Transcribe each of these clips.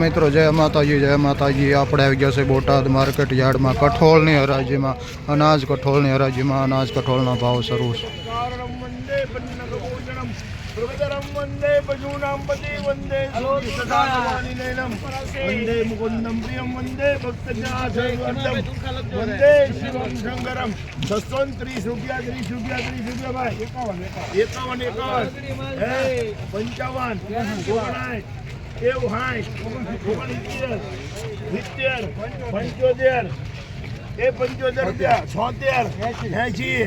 મિત્રો જય માતાજી જય માતાજી આપણે આવી ગયા છે બોટાદ માર્કેટ યાર્ડમાં કઠોળની હરાજીમાં અનાજ કઠોળની હરાજીમાં અનાજ કઠોળના ભાવ શરૂ છે કારણમ વંદે પન્નગભોજનમ પ્રગતરમ વંદે પજૂનામ પતિ વંદે સદાનવાની નયનમ વંદે મુકુંદમ પ્રિયમ વંદે ભક્તજનાથવર્ધમ વંદે શિવમ શંકરમ છસો ને ત્રીસ રૂપિયા ત્રીસ રૂપિયા ત્રીસ રૂપિયા ભાઈ એકાવન એકાવન એકાવન હે પંચાવન ઓગણાઠ એવું હાઠ ઓગણસિત્તેર, સિત્તેર, પંચોતેર, એ પંચોતેર રૂપિયા, છોતેર એસી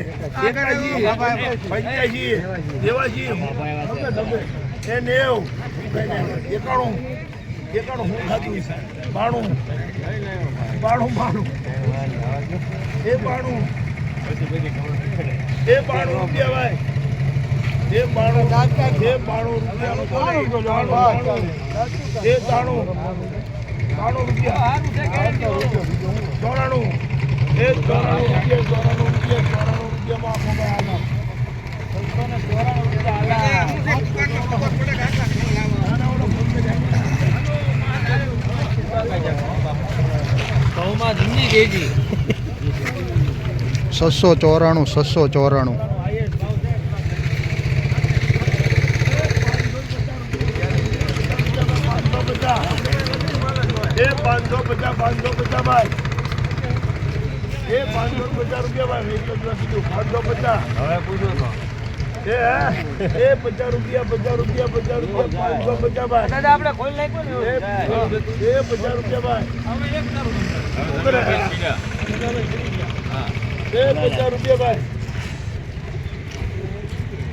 એકાસી પંચ્યાસી નેવાસી એ નેવ, એકાણું એકાણું હું ખાધું બાણું બાણું બાણું, એ બાણું એ બાણું રૂપિયા ભાઈ. બાણું જે બાણું જે બાણું એ બાણું બાણું રૂપિયા. ચોરાણું. એ ચોરાણું રૂપિયા ચોરાણું રૂપિયા ચોરાણું રૂપિયામાં ઓલો ફોન પે જાય. ચોરાણું સસો ચોરાણું પાંચસો પચાસ એ પાંચસો પચાસ પાંચસો ભાઈ. એ પાંચસો પચાસ રૂપિયા ભાઈ કીધું પાંચસો પચાસ. એ હે? એ પચાસ રૂપિયા પચાસ રૂપિયા પચાસ રૂપિયા પાંચસો પચાસ ભાઈ. આપણે ખોલી નાખ્યું એ એ પચાસ રૂપિયા ભાઈ. એ પચાસ રૂપિયા ભાઈ.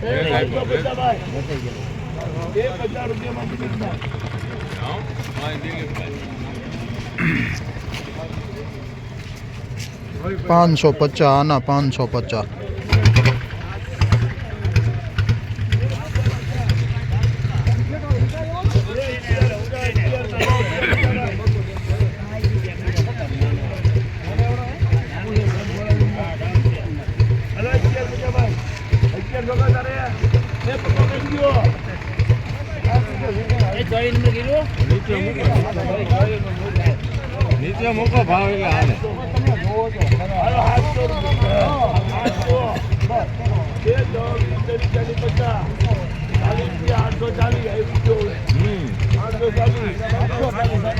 એ પાંચસો પચાસ ભાઈ. એ પચાસ રૂપિયામાં બીજું ભાઈ પાંચસો પચાસ આના પાંચસો પચાસ નીચે મૂકો ભાવ એટલે હાલે.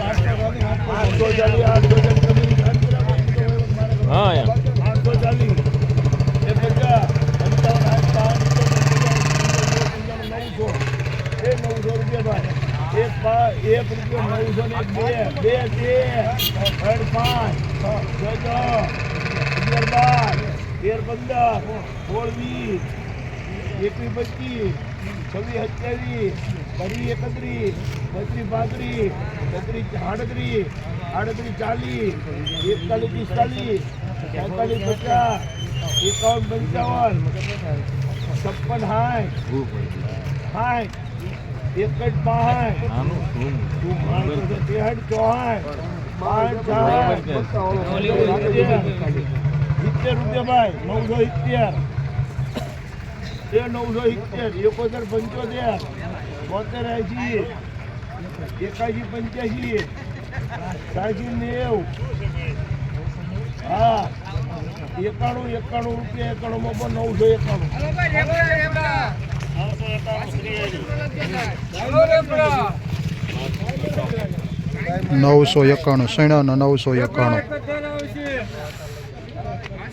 આઠસો ચાલીસ આઠસો ચાલીસ હા આઠસો ચાલીસ. એ પચાસ પંચાવન આઠ બાવન નવસો એ નવસો રૂપિયા ભાઈ એક પા- એક રૂપિયો નવસો ને એક બે બે બે ત્રણ પાંચ છ છ અગિયાર બાર તેર પંદર સોળ વીસ એકવીસ પચીસ છવ્વીસ સત્યાવીસ બત્રીસ એકત્રીસ બત્રીસ પાંત્રીસ બત્રીસ આડત્રીસ આડત્રીસ ચાલીસ એકતાલીસ પિસ્તાલીસ બેતાલીસ પચાસ એકાવન પંચાવન છપ્પન સાઠ સાઠ એકસઠ બાસઠ તેસઠ ચોસઠ બાસઠ છાસઠ સિત્તેર રૂપિયા ભાઈ નવસો સિત્તેર. એ નવસો સિત્તેર એકોતેર પંચોતેર. બોતેર એસી એકાશી પંચ્યાસી સાસી નેવું. હા. એકાણું એકાણું રૂપિયા એકાણુંમાં પણ નવસો એકાણું. નવસો એકાણું સૈણાના નવસો એકાણું.